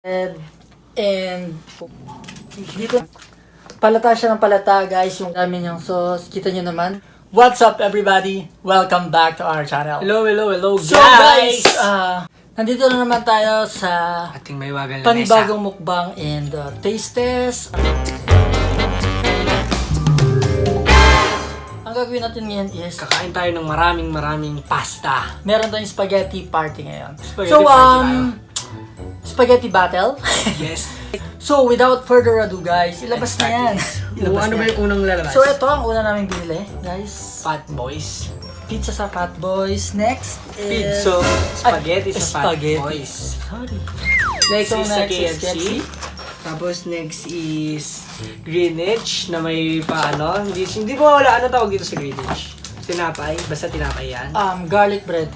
And, and dito, palata siya ng palata guys, yung dami niyang sauce. Kita niyo naman. What's up everybody? Welcome back to our channel. Hello, hello, hello, So guys, ah, nandito na naman tayo sa Ating may wagal na panibagong mukbang and uh, taste test. Ang gagawin natin ngayon is. Kakain tayo ng maraming maraming pasta. meron tayong spaghetti party ngayon. Spaghetti so, party um, spaghetti battle. Yes. so, without further ado guys, ilabas na yan. Ilabas ano na ba yan. yung unang lalabas? So, ito ang una namin binili, guys. Fat Boys. Pizza sa Fat Boys. Next is... Pizza. Spaghetti sa Fat spaghetti. Boys. Sorry. Next So, is sa next is KFC. Tapos next is Greenwich na may paano. Hindi, hindi ko wala ano tawag dito sa Greenwich. Tinapay. Basta tinapay yan. Um, garlic bread.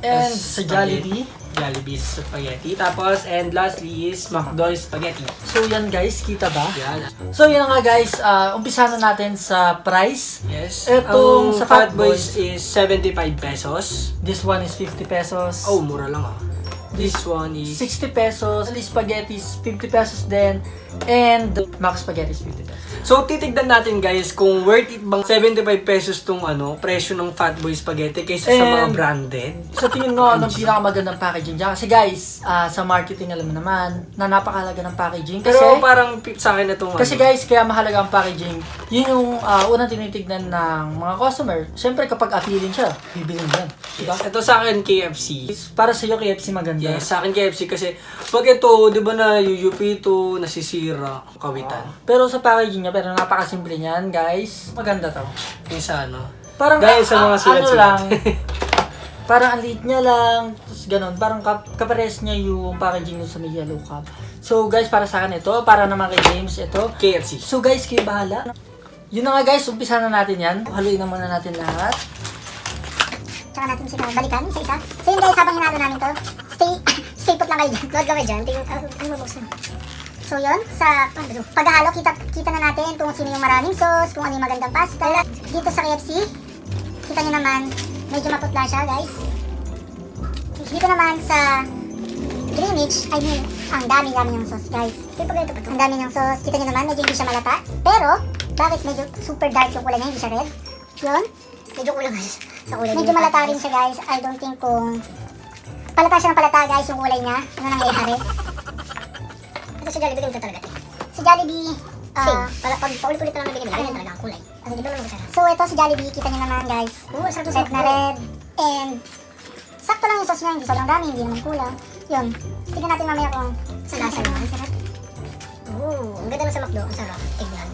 And Tapos sa. Jollibee. Jollibee spaghetti. Tapos, and lastly is McDo spaghetti. So, yan guys, kita ba? Yan. So, yun na nga guys, uh, umpisa na natin sa price. Yes. Etong Ang sa Fat Boys is 75 pesos. This one is 50 pesos. Oh, mura lang ah. This one is 60 pesos. The spaghetti is 50 pesos din. And Max spaghetti is 50 pesos. So, titignan natin guys kung worth it bang 75 pesos tong ano, presyo ng Fatboy Spaghetti kaysa sa mga And- branded. Sa tingin ko, anong pinakamagandang packaging dyan? Kasi guys, ah, sa marketing alam mo naman, na napakalaga ng packaging. Kasi, Pero parang pi- sa akin na tong kasi ano, guys, kaya mahalaga ang packaging. Yun yung ah, unang tinitignan ng mga customer. Siyempre, kapag appealing siya, bibilin yan. Diba? Ito sa akin KFC. Para sa iyo, KFC maganda. Yes, sa akin KFC kasi pag ito, di ba na UUP ito, nasisira, kawitan. Pero sa packaging niya, pero napakasimple niyan, guys. Maganda to. Yung sa ano. Parang Dahil sa ah, mga ah, ano lang, parang ang liit niya lang, tapos ganun, parang kap kapares niya yung packaging nyo sa may yellow cup. So guys, para sa akin ito, para naman kay James, ito. KFC. So guys, kayo bahala. Yun na nga guys, umpisa na natin yan. Haluin na muna natin lahat. Tsaka natin sila balikan sa isa. So yun guys, habang hinalo namin to, stay, stay put lang kayo dyan. Huwag kami dyan. Tingnan, ano, ano mo buksan? So yun, sa paghahalo, kita, kita na natin kung sino yung maraming sauce, kung ano yung magandang pasta. Dito sa KFC, kita nyo naman, medyo maputla siya guys. Dito naman sa Greenwich, I mean, ang dami-dami ng sauce guys. Ang dami ng sauce, kita nyo naman, medyo hindi siya malata. Pero, bakit medyo super dark yung kulay niya, hindi siya red? Yun, medyo kulang sa kulay. Medyo malata rin siya guys. I don't think kung palata siya ng palata guys yung kulay niya. Ano nangyayari? Sa Jollibee ganito talaga. Sa Jollibee, ah, pala pag paulit-ulit lang na binibili, ganyan talaga ang kulay. Ano, di ba naman So ito sa Jollibee, kita niyo naman guys. Oo, sarap red na red. And sakto lang yung sauce niya, hindi sobrang dami, hindi naman kulang. Yun. Tignan natin mamaya kung sa lasa niya. Ang sarap. Oo, ang ganda na sa McDo. Ang sarap. Tignan.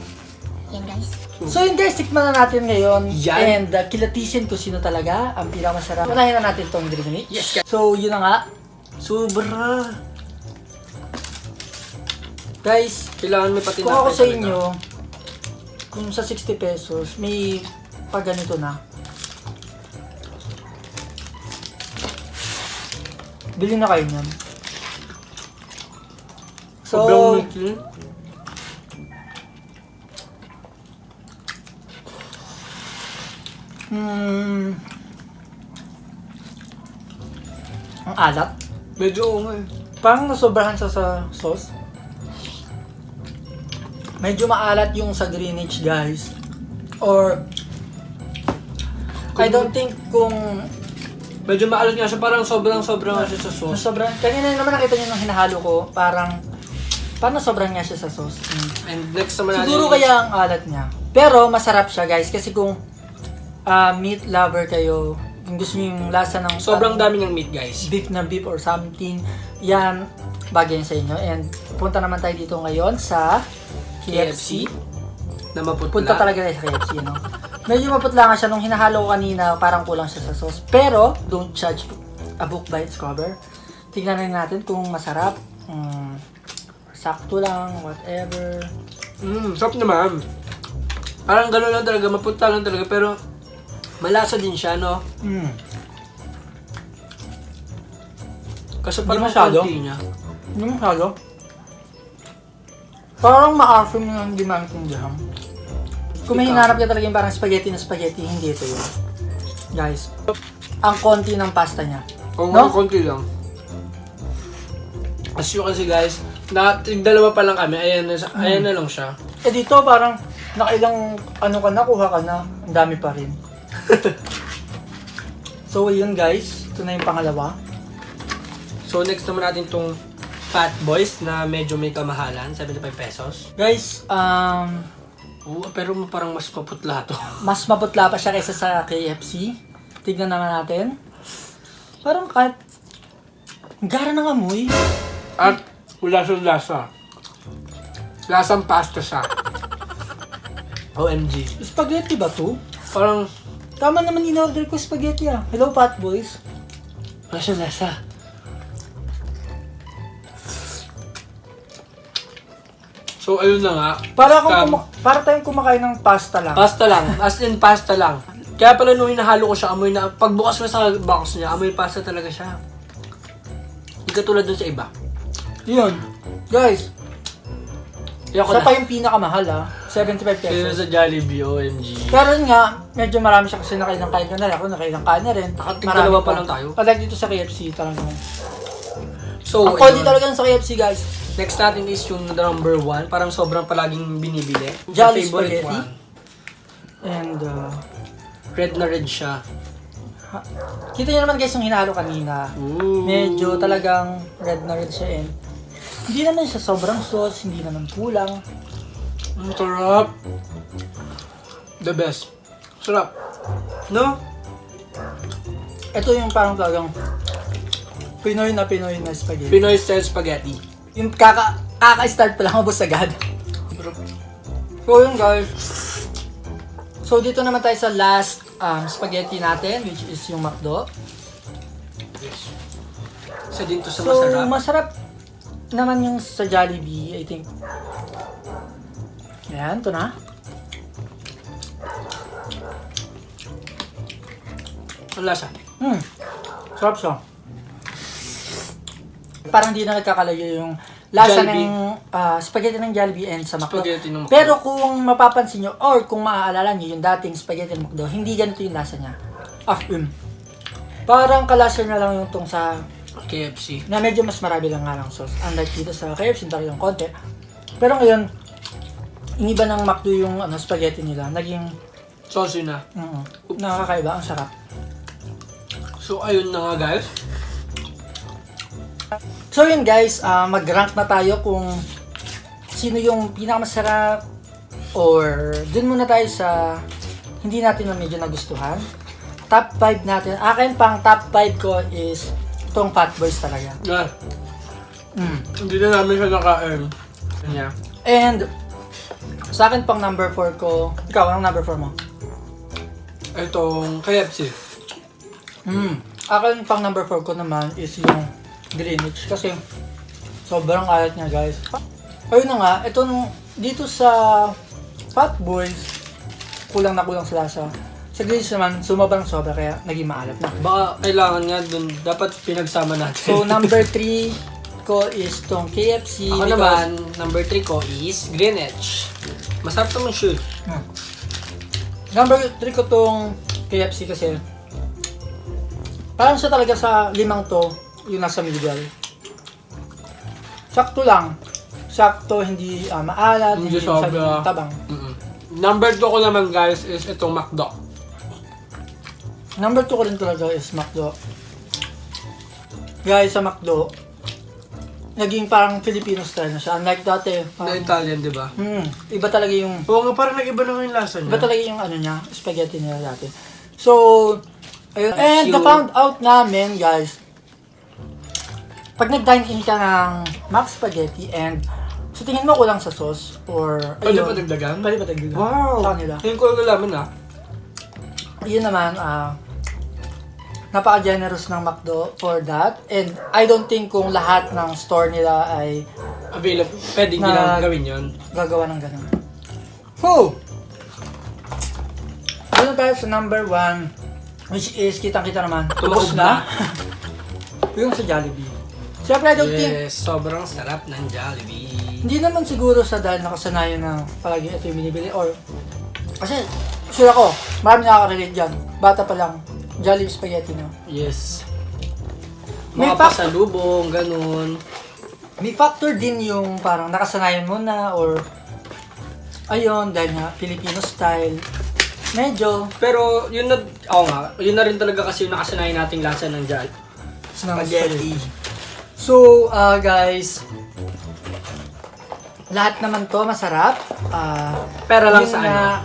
Yan guys. So yun guys, tikman na natin ngayon. Yan. And uh, kilatisin ko sino talaga ang pinakamasarap. Unahin na natin tong Greenwich. Yes, guys. So yun na nga. Sobra. Guys, Kailangan may pati Kung ako sa inyo, kung sa 60 pesos, may pag ganito na. Bili na kayo niyan. So, Sobrang yun. hmm, ang alat. Medyo oo nga eh. Parang nasobrahan sa sa sauce. Medyo maalat yung sa Greenwich, guys. Or, I don't think kung Medyo maalot nga siya, parang sobrang sobrang nga siya sa sauce. nasobrahan. Kanina naman nakita nyo nung hinahalo ko, parang, parang nasobrahan nga siya sa sauce. And next naman natin Siguro is- kaya ang alat niya. Pero masarap siya guys kasi kung ah, meat lover kayo, kung gusto niyo yung lasa ng Sobrang dami ng meat guys. beef na beef or something, yan bagay sa inyo. And punta naman tayo dito ngayon sa KFC. Na maputla. Punta talaga tayo sa KFC, no? Medyo maputla nga siya nung hinahalo ko kanina, parang kulang siya sa sauce. Pero, don't judge a book by its cover. Tignan rin natin kung masarap. Mm, sakto lang, whatever. Mm, sarap naman. Parang gano'n lang talaga, maputla lang talaga, pero malasa din siya, no? Mm. Kasi parang masyado. Hindi masyado. Parang ma-affirm yung hindi maintindihan. Kung may Ikaw. hinarap ka talaga yung parang spaghetti na spaghetti, hindi ito yun. Guys, ang konti ng pasta niya. Oo No? konti lang. As you can see guys, Na, dalawa pa lang kami, ayan na, ayan na lang siya. Eh dito parang nakailang ano ka na, kuha ka na, ang dami pa rin. so yun guys, ito na yung pangalawa. So next naman natin tong Fat Boys na medyo may kamahalan, 75 pesos. Guys, um, Oo, pero parang mas maputla to. mas maputla pa siya kaysa sa KFC. Tignan naman natin. Parang kahit gara ng amoy. At wala siyang lasa. Lasang pasta siya. OMG. Spaghetti ba to? Parang, Tama naman in-order ko spaghetti ah. Hello, Pat Boys. wala siyang lasa. So, ayun na nga. Para akong kuma- para tayong kumakain ng pasta lang. Pasta lang. As in, pasta lang. Kaya pala nung hinahalo ko siya, amoy na, pagbukas mo sa box niya, amoy pasta talaga siya. Hindi katulad dun sa iba. Yun. Guys, Kaya ako siya na. pa yung pinakamahal ah. 75 Kaya pesos. sa Jollibee, OMG. Pero yun nga, medyo marami siya kasi nakailang kain ka na rin. Ako nakailang kain na rin. Nakatig Marami dalawa pa lang tayo. Unlike dito sa KFC, talagang. So, Ang konti ayun. talaga sa KFC guys. Next natin is yung number one. Parang sobrang palaging binibili. Jolly Favorite Spaghetti. one. And, uh, Red na red siya. ha- kita nyo naman guys yung hinalo kanina. Ooh. Medyo talagang red na red siya and hindi naman siya sobrang sauce, hindi naman kulang. Ang sarap. The best. Sarap. No? Ito yung parang talagang Pinoy na Pinoy na spaghetti. Pinoy style spaghetti. Yung kaka, kaka-start pa lang, ubos agad. So yun guys. So dito naman tayo sa last um, spaghetti natin, which is yung McDo. Isa din to sa So masarap. masarap naman yung sa Jollibee, I think. Ayan, ito na. Ang lasa. Hmm. Sarap siya. Parang di na nagkakalayo yung lasa Jollibee. ng ah, spaghetti ng Jollibee and sa McDo. Spaghetti ng McDo. Pero kung mapapansin nyo, or kung maaalala nyo yung dating spaghetti ng McDo, hindi ganito yung lasa niya. Ah, yun. Parang kalasa na lang yung tong sa, KFC. na medyo mas marami lang nga lang sauce. Unlike dito sa KFC, talagang konti. Pero ngayon, iniba ng McDo yung ano, spaghetti nila. Naging, Saucy na. mm, nakakaiba, ang sarap. So, ayun na nga guys. So yun guys, ah, mag-rank na tayo kung sino yung pinakamasarap or dun muna tayo sa hindi natin na medyo nagustuhan. Top 5 natin. Akin pang top 5 ko is itong Fat Boys talaga. Ah, Mm. hindi na namin siya naka-earn. Kanya. And sa akin pang number 4 ko, ikaw, anong number 4 mo? Itong KFC. Mm. Akin pang number 4 ko naman is yung Greenwich kasi sobrang alat niya guys. Ayun na nga, itong dito sa Fat Boys, kulang na kulang sa lasa. Sa Greenwich naman, sumabang sobra kaya naging maalat na. Baka kailangan nga dun, dapat pinagsama natin. So number 3 ko is tong KFC. Ako naman, number 3 ko is Greenwich. Masarap naman siya. Hmm. Number 3 ko tong KFC kasi parang siya talaga sa limang to, yung nasa middle. Sakto lang. Sakto, hindi ah, maalat, Hindi hindi, sobra. tabang. Mm-mm. Number 2 ko naman guys is itong McDo. Number 2 ko rin talaga is McDo. Guys, sa McDo, naging parang Filipino style na siya. Unlike dati, Na parang, Italian, di ba? hmm, iba talaga yung Oo nga, parang nag-iba na yung lasa Iba niya. talaga yung ano niya, spaghetti nila dati. So, ayun. And you- the found out namin, guys, pag nag-dine in ka ng Max Spaghetti and sa tingin mo kulang sa sauce or Pwede pa dagdagan? Pwede pa dagdagan. Wow! Sa kanila. Ngayon ko lang nalaman ah. Yun naman, ah, napaka-generous ng McDo for that. And I don't think kung lahat ng store nila ay Available. Pwede Na- nilang gawin yun. gagawa ng ganun. Who? Doon tayo sa number one, which is kitang-kita naman, Tumaob ubos na. yung sa Jollibee. Siyempre, I don't think, Yes, sobrang sarap ng Jollibee. hindi naman siguro sa dahil nakasanayan na palagi ito yung binibili or kasi sure ako, marami nakaka-relate dyan. Bata pa lang, Jollibee Spaghetti na. Yes. May Mga pa- pasalubong, ganun. may factor din yung parang nakasanayan mo na or ayun, dahil nga Filipino style. Medyo Pero yun na, oo nga, yun na rin talaga kasi yung nakasanayan nating lasa ng jal. Spaghetti. So, uh, guys, lahat naman to masarap. Ah, Pero lang sa ano?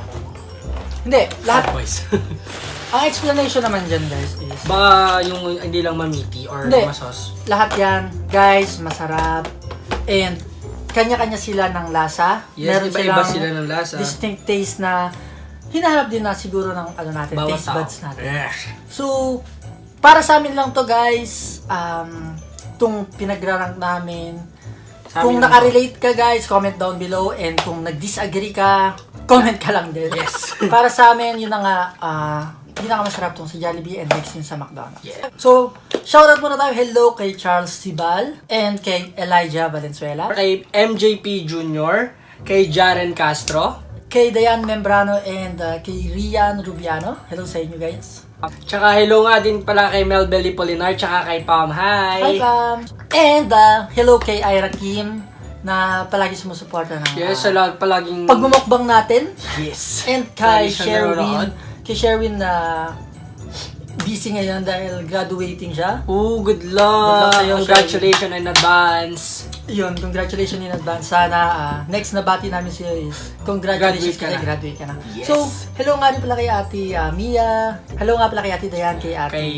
Hindi, lahat. boys. Ang explanation naman dyan, guys, is Baka yung hindi lang mamiti or Hindi. masos. lahat yan, guys, masarap. And, kanya-kanya sila ng lasa. Yes, iba-iba silang sila ng lasa. distinct taste na hinahanap din na siguro ng ano natin, Bawat taste tao. buds natin. Eh. So, para sa amin lang to guys, um, itong pinagrarank namin. Sa kung nakarelate ka guys, comment down below. And kung nag-disagree ka, comment ka lang din. Yes. para sa amin, yun na nga, ah, pinakamasarap tong sa Jollibee and next yun sa McDonald's. Yeah. So, shoutout muna tayo. Hello kay Charles Sibal and kay Elijah Valenzuela. Kay MJP Jr., kay Jaren Castro, Kay Dayan Membrano and ah, kay Rian Rubiano. Hello sa inyo guys. Tsaka hello nga din pala kay Melbel Polinar, tsaka kay Pam. Hi, Hi! Pam! And uh, hello kay Ira Kim na palagi sumusuporta ng Yes, uh, sa lahat palaging... pagmumukbang natin. Yes. And kay Sherwin, nanonood. kay Sherwin na busy ngayon dahil graduating siya. Ooh, good Good luck luck! sa'yo, Congratulations in advance! Yun, congratulations in advance. Sana uh, next na bati namin sa'yo is congratulations Graduate ka na. graduate ka na. Yes. So, hello nga rin pala kay Ate uh, Mia. Hello nga pala kay Ate Dayan, kay Ate Kay,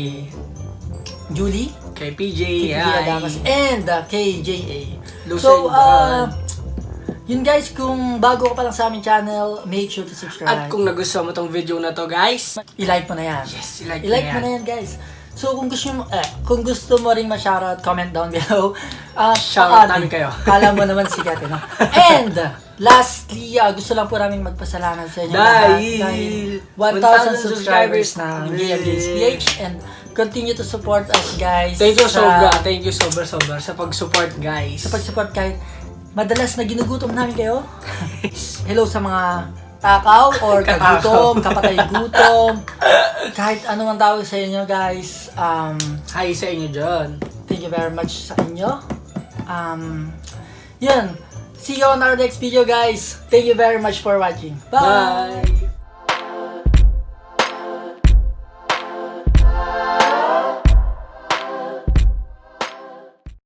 Julie. kay PJ, kay hi! Adamas, and uh, kay JA. Lucen so, uh. Yun guys, kung bago ka pa lang sa aming channel, make sure to subscribe. At kung nagustuhan mo tong video na to, guys, I-like mo na yan. yes, i-like, I-like mo na yan. guys. So kung gusto mo, eh, kung gusto mo ring ma-shoutout, comment down below. Uh, Shoutout namin kayo. Kala mo naman sikat, eh, no? And, lastly, uh, gusto lang po namin magpasalamat sa inyo. Dahil 1,000 1,000 subscribers ng na. Games PH and continue to support us guys. Thank you sa- sobra, thank you sobra sobra sa pag-support guys. sa pag-support kahit madalas na ginugutom namin kayo. Hello sa mga takaw or kagutom, kapatay gutom. Kahit ano man tawag sa inyo guys. Um, Hi sa inyo dyan. thank you very much sa inyo. Um, yun. See you on our next video guys. Thank you very much for watching. Bye! Bye!